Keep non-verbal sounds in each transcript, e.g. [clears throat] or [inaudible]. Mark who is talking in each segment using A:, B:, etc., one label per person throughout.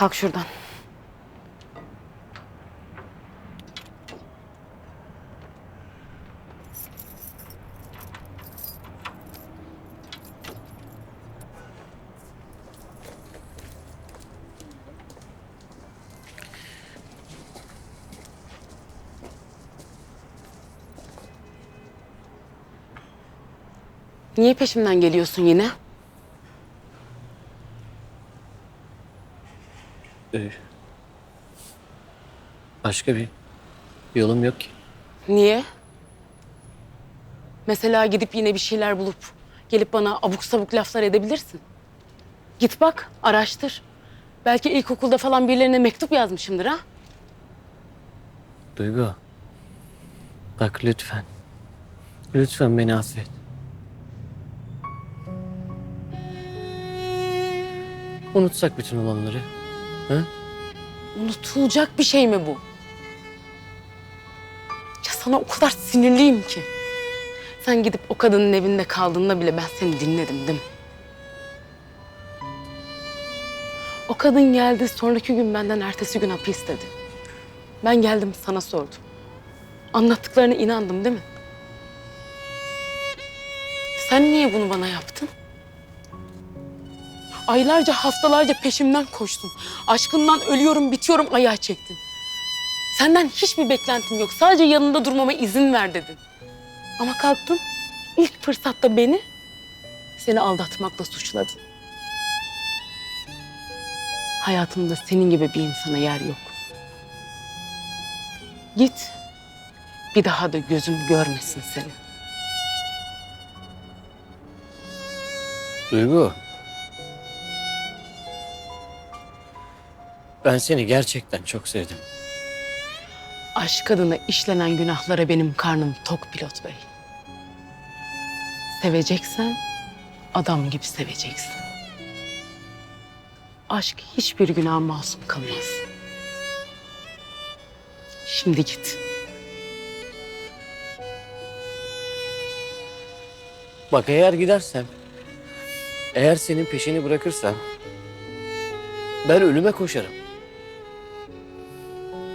A: Kalk şuradan. Niye peşimden geliyorsun yine?
B: Ee, başka bir yolum yok ki.
A: Niye? Mesela gidip yine bir şeyler bulup gelip bana abuk sabuk laflar edebilirsin. Git bak, araştır. Belki ilkokulda falan birilerine mektup yazmışımdır ha?
B: Duygu. Bak lütfen. Lütfen beni affet. Unutsak bütün olanları. Ha?
A: Unutulacak bir şey mi bu? Ya sana o kadar sinirliyim ki. Sen gidip o kadının evinde kaldığında bile ben seni dinledim değil mi? O kadın geldi sonraki gün benden ertesi gün hapis istedi. Ben geldim sana sordum. Anlattıklarına inandım değil mi? Sen niye bunu bana yaptın? Aylarca, haftalarca peşimden koştun. Aşkından ölüyorum, bitiyorum ayağa çektin. Senden hiçbir beklentim yok. Sadece yanında durmama izin ver dedin. Ama kalktın, ilk fırsatta beni seni aldatmakla suçladın. Hayatımda senin gibi bir insana yer yok. Git. Bir daha da gözüm görmesin seni.
B: Duygu. Ben seni gerçekten çok sevdim.
A: Aşk adına işlenen günahlara benim karnım tok pilot bey. Seveceksen adam gibi seveceksin. Aşk hiçbir günah masum kalmaz. Şimdi git.
B: Bak eğer gidersem, eğer senin peşini bırakırsam, ben ölüme koşarım.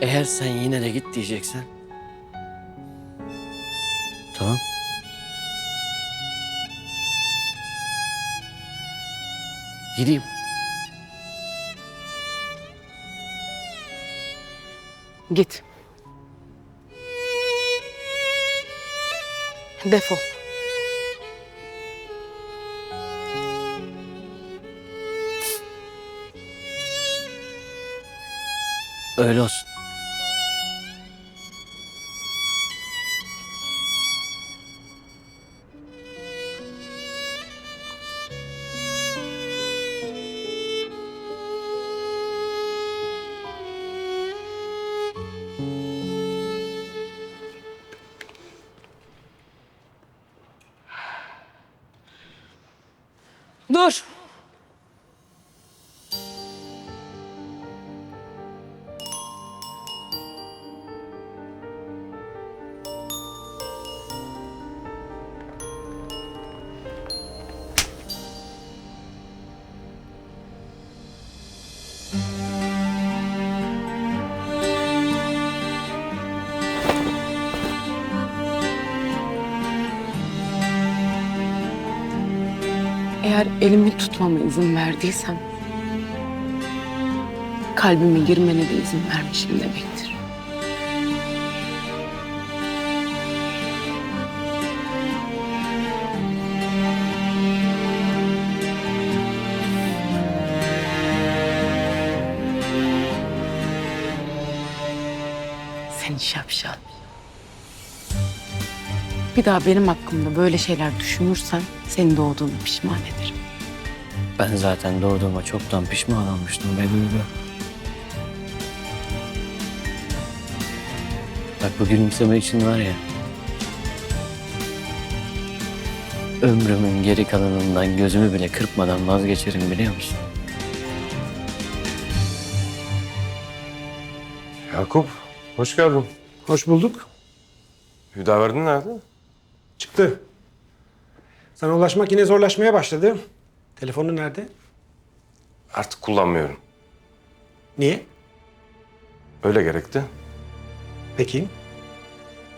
B: Eğer sen yine de git diyeceksen, tamam. Gideyim.
A: Git. Defol.
B: Öyle olsun.
A: Dur. Eğer elimi tutmama izin verdiysem kalbime girmene de izin vermişim demektir. Seni şapşal. Bir daha benim hakkımda böyle şeyler düşünürsen seni doğduğunu pişman ederim.
B: Ben zaten doğduğuma çoktan pişman olmuştum be Duygu. Bak bu gülümseme için var ya. Ömrümün geri kalanından gözümü bile kırpmadan vazgeçerim biliyor musun?
C: Yakup, hoş geldin.
D: Hoş bulduk.
C: Hüdaverdi nerede?
D: Çıktı. Sana ulaşmak yine zorlaşmaya başladı. Telefonu nerede?
C: Artık kullanmıyorum.
D: Niye?
C: Öyle gerekti.
D: Peki.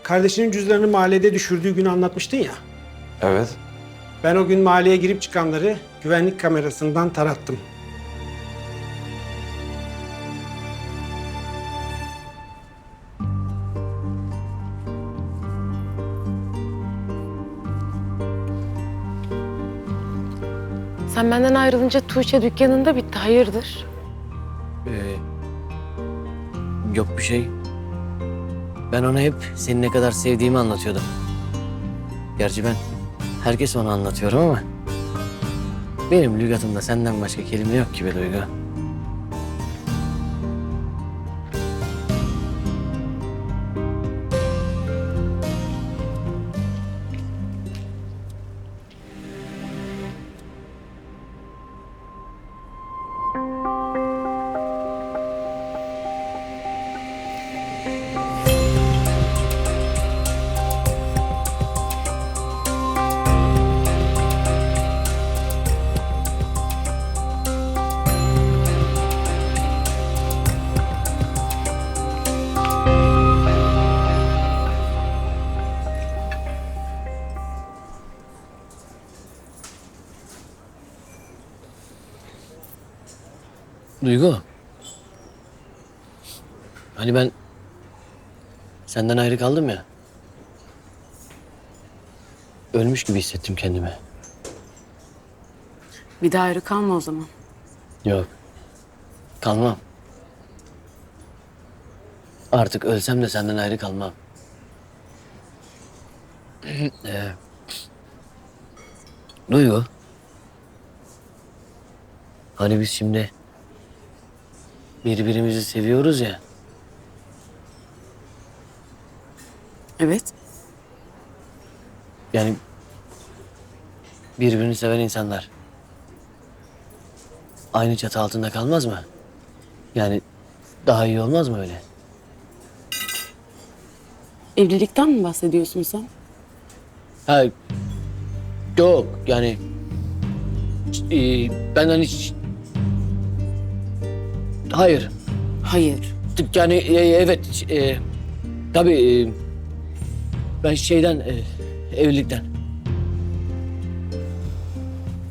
D: Kardeşinin cüzdanını mahallede düşürdüğü günü anlatmıştın ya.
C: Evet.
D: Ben o gün mahalleye girip çıkanları güvenlik kamerasından tarattım.
A: Sen benden ayrılınca Tuğçe dükkanında bitti. Hayırdır?
B: Ee, yok bir şey. Ben ona hep seni ne kadar sevdiğimi anlatıyordum. Gerçi ben herkes ona anlatıyorum ama... Benim lügatımda senden başka kelime yok ki be Duygu. Duygu. Hani ben senden ayrı kaldım ya. Ölmüş gibi hissettim kendimi.
A: Bir daha ayrı kalma o zaman.
B: Yok. Kalmam. Artık ölsem de senden ayrı kalmam. [clears throat] Ee, Duygu. Hani biz şimdi birbirimizi seviyoruz ya.
A: Evet.
B: Yani birbirini seven insanlar aynı çatı altında kalmaz mı? Yani daha iyi olmaz mı öyle?
A: Evlilikten mi bahsediyorsun sen?
B: Ha, yok yani e, ben hani hiç- hayır
A: Hayır.
B: yani e, evet e, tabii e, ben şeyden e, evlilikten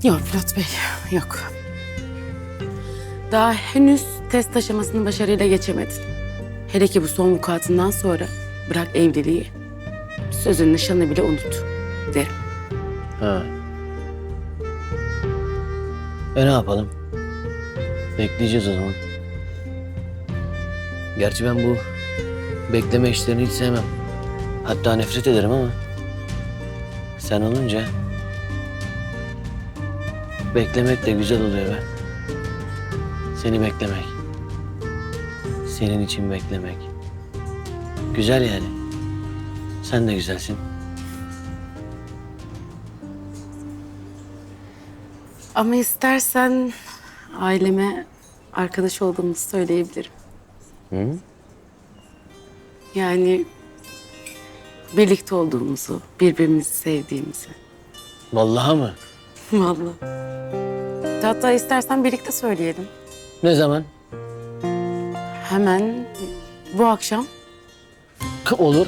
A: Yok Fırat Bey, yok. Daha henüz test aşamasını başarıyla geçemedin. Hele ki bu son vukuatından sonra bırak evliliği. Sözün nişanı bile unut derim.
B: Ha. E ne yapalım? Bekleyeceğiz o zaman. Gerçi ben bu bekleme işlerini hiç sevmem. Hatta nefret ederim ama sen olunca beklemek de güzel oluyor be. Seni beklemek. Senin için beklemek. Güzel yani. Sen de güzelsin.
A: Ama istersen aileme arkadaş olduğumuzu söyleyebilirim.
B: Hı?
A: Yani birlikte olduğumuzu, birbirimizi sevdiğimizi.
B: Vallahi mı? [laughs]
A: Vallahi. Hatta istersen birlikte söyleyelim.
B: Ne zaman?
A: Hemen bu akşam.
B: Olur.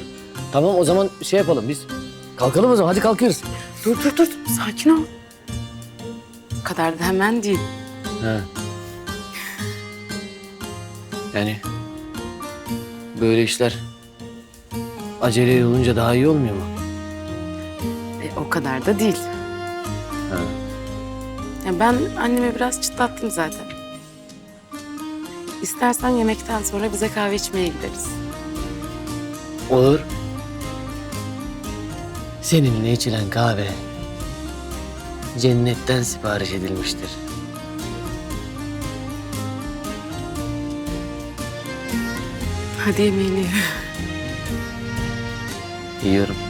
B: Tamam o zaman şey yapalım biz. Kalkalım o zaman hadi kalkıyoruz.
A: Dur dur dur, sakin ol. Bu kadar da hemen değil.
B: Ha. Yani böyle işler acele olunca daha iyi olmuyor mu?
A: E, o kadar da değil.
B: Ha.
A: Ya ben anneme biraz çıtlattım zaten. İstersen yemekten sonra bize kahve içmeye gideriz.
B: Olur. Seninle içilen kahve cennetten sipariş edilmiştir.
A: Hadi yemeğini ye.
B: Yiyorum.